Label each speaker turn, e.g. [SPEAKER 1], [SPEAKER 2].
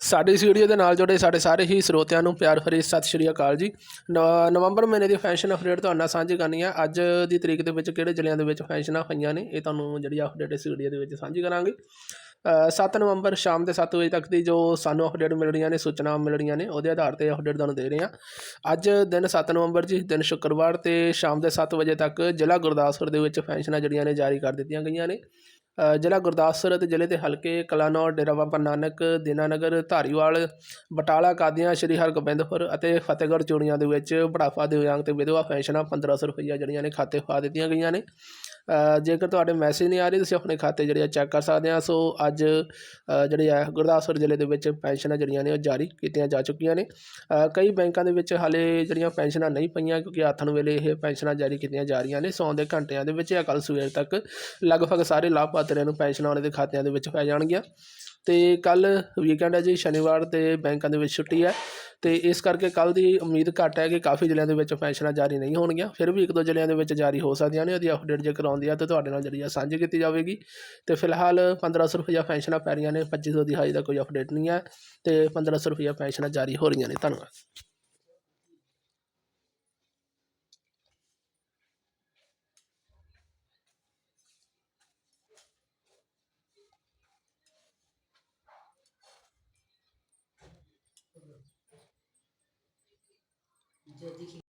[SPEAKER 1] ਸਾਡੀ ਇਸ ਵੀਡੀਓ ਦੇ ਨਾਲ ਜੁੜੇ ਸਾਡੇ ਸਾਰੇ ਹੀ ਸਰੋਤਿਆਂ ਨੂੰ ਪਿਆਰ ਭਰੀ ਸਤਿ ਸ਼੍ਰੀ ਅਕਾਲ ਜੀ। ਨ ਨਵੰਬਰ ਮਹੀਨੇ ਦੀ ਫੈਸ਼ਨ ਅਪਡੇਟ ਤੁਹਾਡੇ ਨਾਲ ਸਾਂਝੀ ਕਰਨੀ ਹੈ ਅੱਜ ਦੀ ਤਰੀਕ ਦੇ ਵਿੱਚ ਕਿਹੜੇ ਜ਼ਿਲ੍ਹਿਆਂ ਦੇ ਵਿੱਚ ਫੈਸ਼ਨਾਂ ਹੋਈਆਂ ਨੇ ਇਹ ਤੁਹਾਨੂੰ ਜਿਹੜੀ ਅਪਡੇਟ ਇਸ ਵੀਡੀਓ ਦੇ ਵਿੱਚ ਸਾਂਝੀ ਕਰਾਂਗੇ। ਅ, 7 ਨਵੰਬਰ ਸ਼ਾਮ ਦੇ 7 ਵਜੇ ਤੱਕ ਦੀ ਜੋ ਸਾਨੂੰ ਅਪਡੇਟ ਮਿਲ ਰਹੀਆਂ ਨੇ ਸੂਚਨਾ ਮਿਲ ਰਹੀਆਂ ਨੇ ਉਹਦੇ ਆਧਾਰ ਤੇ ਅਪਡੇਟ ਤੁਹਾਨੂੰ ਦੇ ਰਹੇ ਹਾਂ ਅੱਜ ਦਿਨ 7 ਨਵੰਬਰ ਜੀ ਦਿਨ ਸ਼ੁੱਕਰਵਾਰ ਤੇ ਸ਼ਾਮ ਦੇ 7 ਵਜੇ ਤੱਕ ਜ਼ਿਲ੍ਹਾ ਗੁਰਦਾਸਪੁਰ ਦੇ ਵਿੱਚ ਫੈਸ਼ਨਾਂ ਜਿਹੜੀਆਂ ਨੇ ਜਾਰੀ ਕਰ ਦਿੱਤੀਆਂ ਗਈਆਂ ਨੇ। ਜ਼ਿਲ੍ਹਾ ਗੁਰਦਾਸਪੁਰ ਅਤੇ ਜ਼ਿਲ੍ਹੇ ਦੇ ਹਲਕੇ ਕਲਾਨੌਰ ਡੇਰਾ ਬਾਬਾ ਨਾਨਕ, ਦੀਨਾਨਗਰ, ਧਾਰੀਵਾਲ, ਬਟਾਲਾ ਕਾਦੀਆਂ, ਸ਼੍ਰੀ ਹਰਗੋਬਿੰਦਪੁਰ ਅਤੇ ਫਤਿਹਗੜ੍ਹ ਚੂੜੀਆਂ ਦੇ ਵਿੱਚ ਬੁਢਾਪਾ ਦਿਵਿਆਂਗ ਅਤੇ ਵਿਧਵਾ ਪੈਨਸ਼ਨਾਂ 1500 ਰੁਪਈਆ ਜਿਹੜੀਆਂ ਨੇ ਖਾਤੇ ਪਾ ਦਿੱਤੀਆਂ ਗਈਆਂ ਨੇ। ਜੇਕਰ ਤੁਹਾਡੇ ਮੈਸੇਜ ਨਹੀਂ ਆ ਰਹੇ, ਤੁਸੀਂ ਆਪਣੇ ਖਾਤੇ ਜਿਹੜੇ ਆ ਚੈੱਕ ਕਰ ਸਕਦੇ ਆ। ਸੋ ਅੱਜ ਜਿਹੜੇ ਆ ਗੁਰਦਾਸਪੁਰ ਜ਼ਿਲ੍ਹੇ ਦੇ ਵਿੱਚ ਪੈਨਸ਼ਨਾਂ ਜਿਹੜੀਆਂ ਨੇ, ਉਹ ਜਾਰੀ ਕੀਤੀਆਂ ਜਾ ਚੁੱਕੀਆਂ ਨੇ। ਕਈ ਬੈਂਕਾਂ ਦੇ ਵਿੱਚ ਹਾਲੇ ਜਿਹੜੀਆਂ ਪੈਨਸ਼ਨਾਂ ਨਹੀਂ ਪਈਆਂ, ਕਿਉਂਕਿ ਆਥਣ ਵੇਲੇ ਇਹ ਪੈਨਸ਼ਨਾਂ ਜਾਰੀ ਕੀਤੀਆਂ ਜਾ ਰਹੀਆਂ ਨੇ। ਸੌਣ ਦੇ ਘੰਟਿਆਂ ਦੇ ਵਿੱਚ ਜਾਂ ਕੱਲ੍ਹ ਸਵੇਰ ਤੱਕ ਲਗਭਗ ਸਾਰੇ ਲਾਭਪਾਤਰੀਆਂ ਨੂੰ ਪੈਨਸ਼ਨਾਂ ਉਹਨਾਂ ਦੇ ਖਾਤਿਆਂ ਦੇ ਵਿੱਚ ਪੈ ਜਾਣਗੀਆਂ। ਤੇ ਕੱਲ ਵੀਕਐਂਡ ਹੈ ਜੀ, ਸ਼ਨੀਵਾਰ ਤੇ ਬੈਂਕਾਂ ਦੇ ਵਿੱਚ ਛੁੱਟੀ ਹੈ। ਅਤੇ ਇਸ ਕਰਕੇ ਕੱਲ੍ਹ ਦੀ ਉਮੀਦ ਘੱਟ ਹੈ ਕਿ ਕਾਫੀ ਜ਼ਿਲ੍ਹਿਆਂ ਦੇ ਵਿੱਚ ਪੈਨਸ਼ਨਾਂ ਜਾਰੀ ਨਹੀਂ ਹੋਣਗੀਆਂ। ਫਿਰ ਵੀ ਇੱਕ ਦੋ ਜ਼ਿਲ੍ਹਿਆਂ ਦੇ ਵਿੱਚ ਜਾਰੀ ਹੋ ਸਕਦੀਆਂ ਨੇ, ਉਹਦੀ ਅਪਡੇਟ ਜੇਕਰ ਆਉਂਦੀ ਆ ਤਾਂ ਤੁਹਾਡੇ ਨਾਲ ਜਿਹੜੀ ਆ ਸਾਂਝੀ ਕੀਤੀ ਜਾਵੇਗੀ। ਅਤੇ ਫਿਲਹਾਲ 1500 ਰੁਪਈਆ ਪੈਨਸ਼ਨਾਂ ਪੈ ਰਹੀਆਂ ਨੇ 2500 ਦੀ ਹਾਈ ਦਾ ਕੋਈ ਅਪਡੇਟ ਨਹੀਂ ਹੈ ਤੇ 1500 ਰੁਪਈਆ ਪੈਨਸ਼ਨਾਂ ਜਾਰੀ ਹੋ ਰਹੀਆਂ ਨੇ। ਧੰਨਵਾਦ। जो दिखी